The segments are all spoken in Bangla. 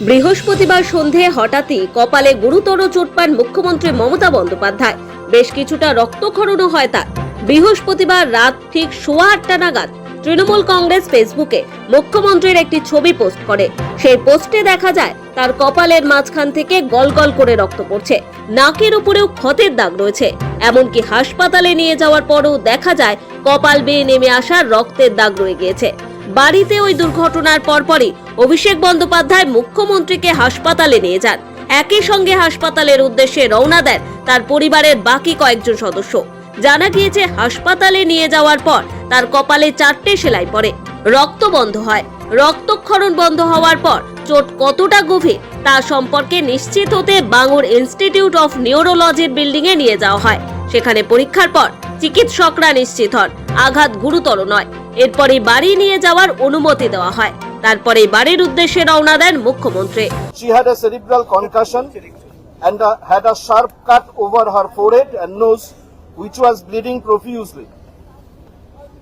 বৃহস্পতিবার সন্ধে হঠাৎই কপালে গুরুতর চোট পান মুখ্যমন্ত্রী মমতা বন্দ্যোপাধ্যায়। বেশ কিছুটা রক্তক্ষরণও হয় তার। বৃহস্পতিবার রাত ঠিক সোয়া আটটা নাগাদ তৃণমূল কংগ্রেস ফেসবুকে মুখ্যমন্ত্রীর একটি ছবি পোস্ট করে। সেই পোস্টে দেখা যায়, তার কপালের মাঝখান থেকে গলগল করে রক্ত পড়ছে। নাকের উপরেও ক্ষতের দাগ রয়েছে। এমনকি হাসপাতালে নিয়ে যাওয়ার পরও দেখা যায়, কপাল বেয়ে নেমে আসা রক্তের দাগ রয়ে গিয়েছে। বাড়িতে ওই দুর্ঘটনার পরপরই অভিষেক বন্দ্যোপাধ্যায় মুখ্যমন্ত্রীকে হাসপাতালে নিয়ে যান। একই সঙ্গে হাসপাতালের উদ্দেশ্যে রওনা দেন তার পরিবারের বাকি কয়েকজন সদস্য। জানা গিয়েছে, হাসপাতালে নিয়ে যাওয়ার পর তার কপালে চারটে সেলাই পড়ে, রক্ত বন্ধ হয়। রক্তক্ষরণ বন্ধ হওয়ার পর চোট কতটা গভীর তা সম্পর্কে নিশ্চিত হতে বাঙুর ইনস্টিটিউট অফ নিউরোলজির বিল্ডিং এ নিয়ে যাওয়া হয়। সেখানে পরীক্ষার পর চিকিৎসকরা নিশ্চিত হন, আঘাত গুরুতর নয়। এরপরই বাড়ি নিয়ে যাওয়ার অনুমতি দেওয়া হয়। তারপরে বাড়ির উদ্দেশ্যে রওনা দেন মুখ্যমন্ত্রী She had a cerebral concussion and uh, had a sharp cut over her forehead and nose, which was bleeding profusely.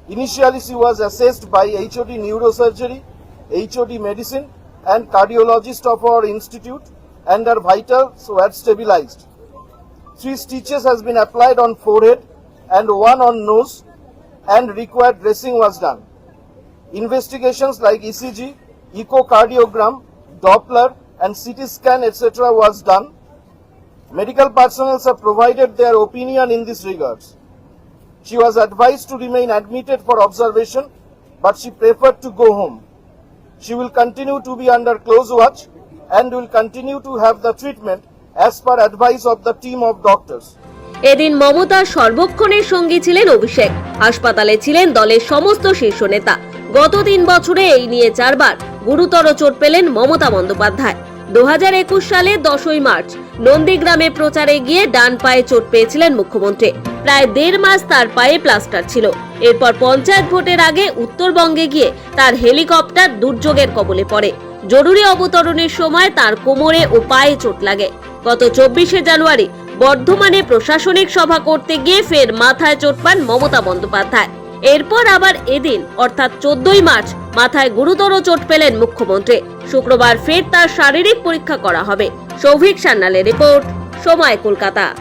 Initially, she was assessed by HOD neurosurgery, HOD medicine, and cardiologist of our institute, and her vitals were stabilized. Three stitches has been applied on forehead and one on nose, and required dressing was done. Investigations like ECG, echocardiogram, Doppler, and CT scan, etc., was done. Medical personnel have provided their opinion in this regards. She was advised to remain admitted for observation, but she preferred to go home. She will continue to be under close watch and will continue to have the treatment as per advice of the team of doctors. এদিন মমতার সর্বক্ষণের সঙ্গী ছিলেন অভিষেক হাসপাতালে ছিলেন দলের সমস্ত শীর্ষ নেতা গত তিন বছরে এই নিয়ে চারবার গুরুতর চোট পেলেন মমতা বন্দ্যোপাধ্যায়। দুহাজার একুশ সালে দশই মার্চ নন্দীগ্রামে প্রচারে গিয়ে ডান পায়ে চোট পেয়েছিলেন মুখ্যমন্ত্রী। প্রায় দেড় মাস তার পায়ে প্লাস্টার ছিল। এরপর পঞ্চায়েত ভোটের আগে উত্তরবঙ্গে গিয়ে তার হেলিকপ্টার দুর্যোগের কবলে পড়ে। জরুরি অবতরণের সময় তার কোমরে ও পায়ে চোট লাগে। গত চব্বিশে জানুয়ারি বর্ধমানে প্রশাসনিক সভা করতে গিয়ে ফের মাথায় চোট পান মমতা বন্দ্যোপাধ্যায়। এরপর আবার এদিন, অর্থাৎ চোদ্দই মার্চ, মাথায় গুরুতর চোট পেলেন মুখ্যমন্ত্রী। শুক্রবার ফের তার শারীরিক পরীক্ষা করা হবে। সৌভিক সান্নালের রিপোর্ট, সময় কলকাতা।